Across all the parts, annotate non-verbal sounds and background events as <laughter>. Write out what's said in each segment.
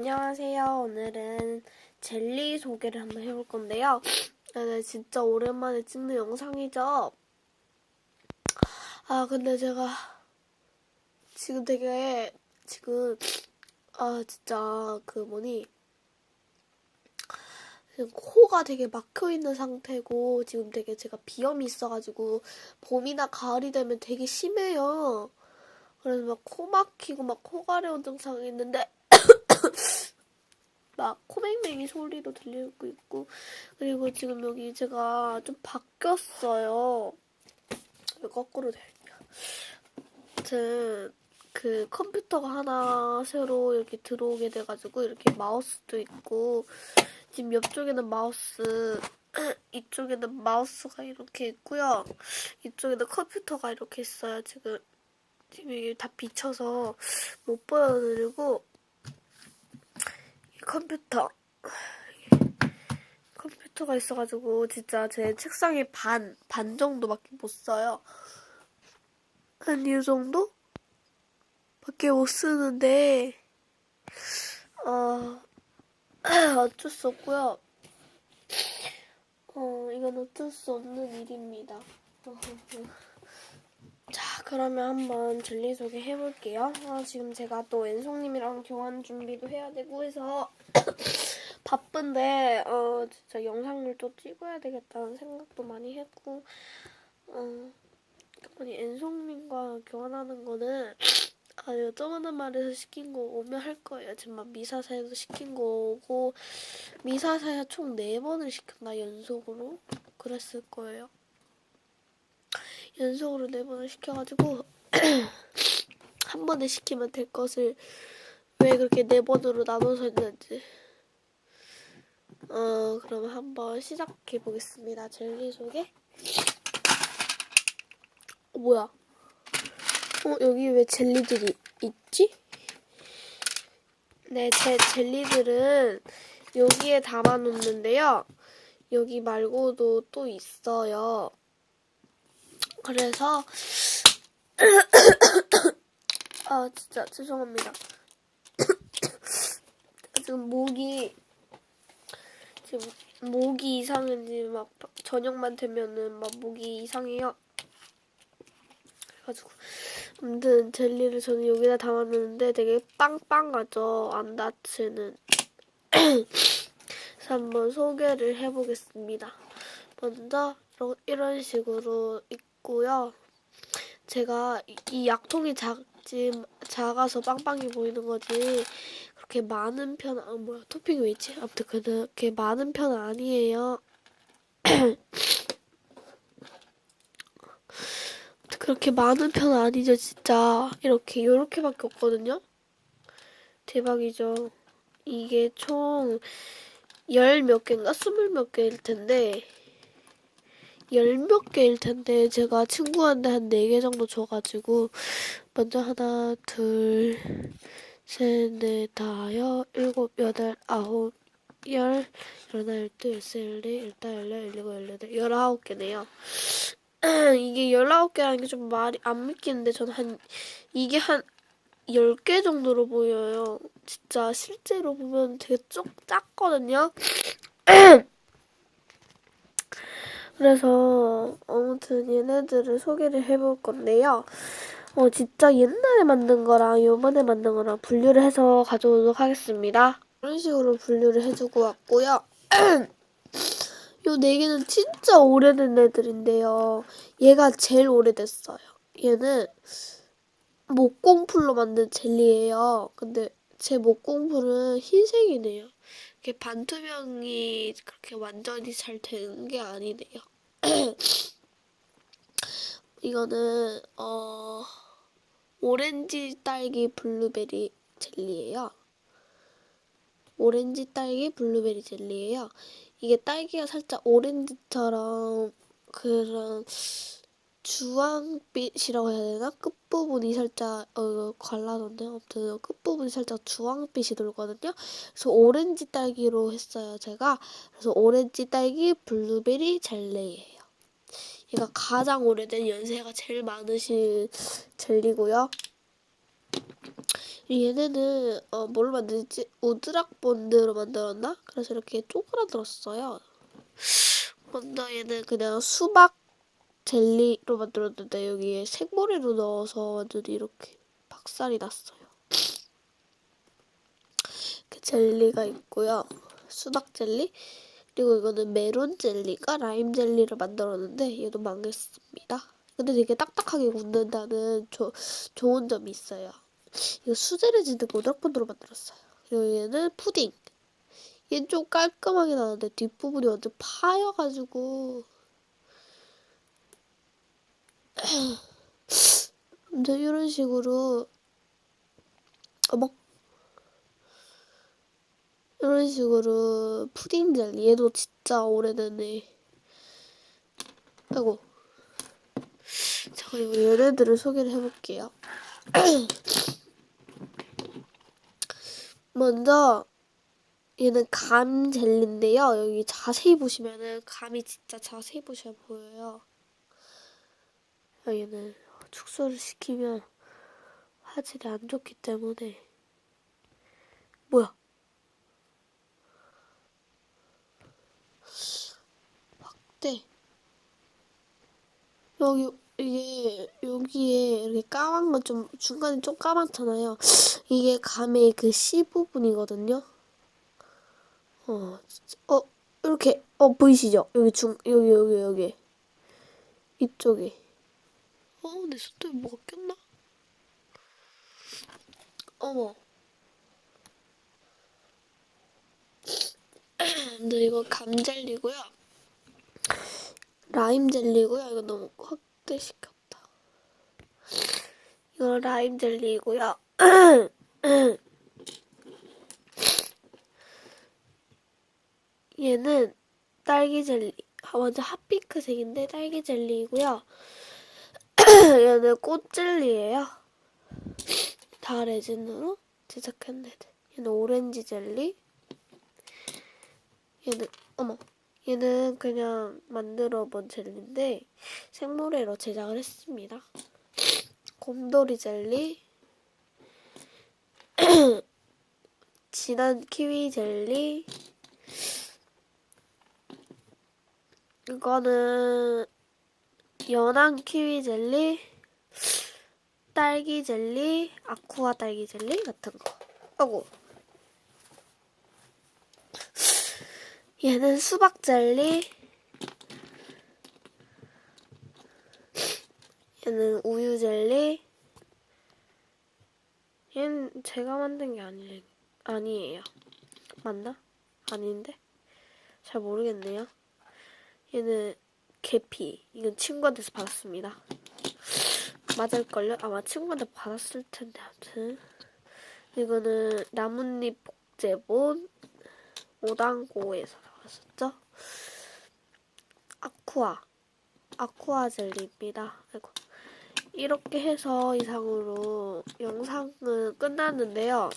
안녕하세요. 오늘은 젤리 소개를 한번 해볼 건데요. 네, 진짜 오랜만에 찍는 영상이죠. 아, 근데 제가 지금 되게 지금 아 진짜 그 뭐니 코가 되게 막혀 있는 상태고 지금 되게 제가 비염이 있어가지고 봄이나 가을이 되면 되게 심해요. 그래서 막 코 막히고 막 코 가려운 증상이 있는데 막 코맹맹이 소리도 들리고 있고 그리고 지금 여기 제가 좀 바뀌었어요. 왜 거꾸로 되냐? 아무튼 그 컴퓨터가 하나 새로 이렇게 들어오게 돼가지고 이렇게 마우스도 있고 지금 옆쪽에는 마우스 <clears throat> 이쪽에는 마우스가 이렇게 있고요. 이쪽에는 컴퓨터가 이렇게 있어요. 지금 지금 이게 다 비쳐서 못 보여드리고 이 컴퓨터 컴퓨터가 있어가지고 진짜 제 책상에 반, 반 정도밖에 못 써요. 한 이 정도? 밖에 못 쓰는데 어, <clears throat> 어쩔 수 없고요. 어, 이건 어쩔 수 없는 일입니다. <laughs> 자, 그러면 한번 젤리 소개 해 볼게요. 아, 지금 제가 또 왼송님이랑 교환 준비도 해야 되고 해서 <coughs> 바쁜데, 어, 진짜 영상을 또 찍어야 되겠다는 생각도 많이 했고, 어, 아니, 앤송님과 교환하는 거는, 아, 여쭤보는 말에서 시킨 거 오면 할 거예요. 지금 막 미사사에서 시킨 거고, 미사사야 총 4번을 시켰나, 연속으로? 그랬을 거예요. 연속으로 네 번을 시켜가지고 <clears throat> 한 번에 시키면 될 것을 왜 그렇게 네 번으로 나눠서 했는지. 어 그럼 한번 시작해 보겠습니다. 젤리 소개. 어, 뭐야? 어 여기 왜 젤리들이 있지? 네 제 젤리들은 여기에 담아 놓는데요. 여기 말고도 또 있어요 그래서 <coughs> 아 진짜 죄송합니다. <coughs> 지금 목이 지금 목이 이상한지 막 저녁만 되면은 막 목이 이상해요. 그래가지고 아무튼 젤리를 저는 여기다 담아놓는데 되게 빵빵하죠. 안 다치는. <coughs> 그래서 한번 소개를 해보겠습니다. 먼저 이런 식으로 있고요. 제가 이- 이 약통이 작지 작아서 빵빵해 보이는 거지 그렇게 많은 편 아, 뭐야 토핑이 왜 있지? 아무튼 그렇게 많은 편은 아니에요. 그렇게 많은 편은 아니죠 진짜 이렇게 요렇게밖에 없거든요. 대박이죠. 이게 총 열 몇 개인가 스물 몇 개일 텐데 열 몇 개일 텐데 제가 친구한테 한 네 개 정도 줘가지고 먼저 하나 둘 셋 넷 다섯 일곱 여덟 아홉 열 열하나 열둘 열셋 열넷 열다 열여 열일곱 열여덟 열아홉 개네요. <clears throat> 이게 열아홉 개라는 게 좀 말이 안 믿기는데 저는 한 이게 한 10개 정도로 보여요. 진짜 실제로 보면 되게 쪽 작거든요. 그래서 아무튼 얘네들을 소개를 해볼 건데요. 어 진짜 옛날에 만든 거랑 요번에 만든 거랑 분류를 해서 가져오도록 하겠습니다. 이런 식으로 분류를 해주고 왔고요. <clears throat> 요 네 개는 진짜 오래된 애들인데요. 얘가 제일 오래됐어요. 얘는 목공풀로 만든 젤리예요. 근데 제 목공풀은 흰색이네요. 이렇게 반투명이 그렇게 완전히 잘 되는 게 아니네요. <coughs> 이거는 어 오렌지 딸기 블루베리 젤리예요. 오렌지 딸기 블루베리 젤리예요. 이게 딸기가 살짝 오렌지처럼 그런 주황빛이라고 해야 되나? 끝부분이 살짝 어 갈라졌네. 아무튼 끝부분이 살짝 주황빛이 돌거든요. 그래서 오렌지 딸기로 했어요, 제가. 그래서 오렌지 딸기 블루베리 젤리예요. 얘가 가장 오래된 연세가 제일 많으신 젤리고요. 얘네는 어, 뭘로 만들지? 우드락 본드로 만들었나? 그래서 이렇게 쪼그라들었어요. 먼저 얘는 그냥 수박 젤리로 만들었는데 여기에 생모래로 넣어서 완전히 이렇게 박살이 났어요. 그 젤리가 있고요. 수박 젤리. 그리고 이거는 메론 젤리가 라임 젤리를 만들었는데 얘도 망했습니다. 근데 되게 딱딱하게 굳는다는 조, 좋은 점이 있어요. 이거 수제를 짓는 모닥본드로 만들었어요. 그리고 얘는 푸딩. 얘는 좀 깔끔하게 나왔는데 뒷부분이 완전 파여가지고 <clears throat> 근데 이런 식으로 어머. 이런 식으로 푸딩 젤리 얘도 진짜 오래됐네. 아이고. 자 그리고 얘네들을 소개를 해볼게요. <clears throat> 먼저 얘는 감 젤리인데요. 여기 자세히 보시면은 감이 진짜 자세히 보시면 보여요 아, 얘는 축소를 시키면 화질이 안 좋기 때문에. 뭐야? 확대. 여기 이게 여기에 이렇게 까만 건 좀 중간에 좀 까맣잖아요. 이게 감의 그 C 부분이거든요. 어어 이렇게 어 보이시죠? 여기 중 여기 여기 여기. 이쪽에 어, 내 손톱에 뭐가 꼈나? 어머. <clears throat> 근데 이거 감젤리고요. 라임 젤리고요. 이거 너무 확대시켰다. 이거 라임 젤리고요. <clears throat> 얘는 딸기 젤리. 아, 완전 핫핑크색인데 딸기 젤리이고요. <coughs> 얘는 꽃젤리예요. 다 레진으로 제작했는데 얘는 오렌지 젤리. 얘는 어머 얘는 그냥 만들어 본 젤리인데 생모래로 제작을 했습니다. 곰돌이 젤리. <coughs> 진한 키위 젤리. 이거는 연한 키위 젤리, 딸기 젤리, 아쿠아 딸기 젤리 같은 거. 하고 얘는 수박 젤리, 얘는 우유 젤리. 얘는 제가 만든 게 아니, 아니에요. 맞나? 아닌데? 잘 모르겠네요. 얘는 계피. 이건 친구한테서 받았습니다. 맞을걸요? 아마 친구한테 받았을 텐데, 아무튼. 이거는 나뭇잎 복제본 오당고에서 나왔었죠? 아쿠아. 아쿠아 젤리입니다. 아이고. 이렇게 해서 이상으로 영상은 끝났는데요.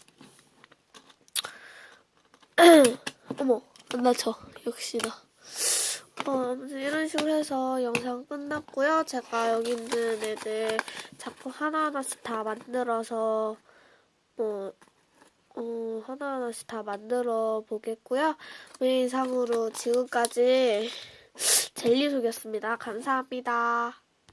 <clears throat> 어머, 안 다쳐. 역시나. 어, 아무튼 이런 식으로 해서 영상 끝났고요. 제가 여기 있는 애들 작품 하나하나씩 다 만들어서 뭐 어, 하나하나씩 다 만들어 보겠고요. 오늘 이상으로 지금까지 젤리 속이었습니다. 감사합니다.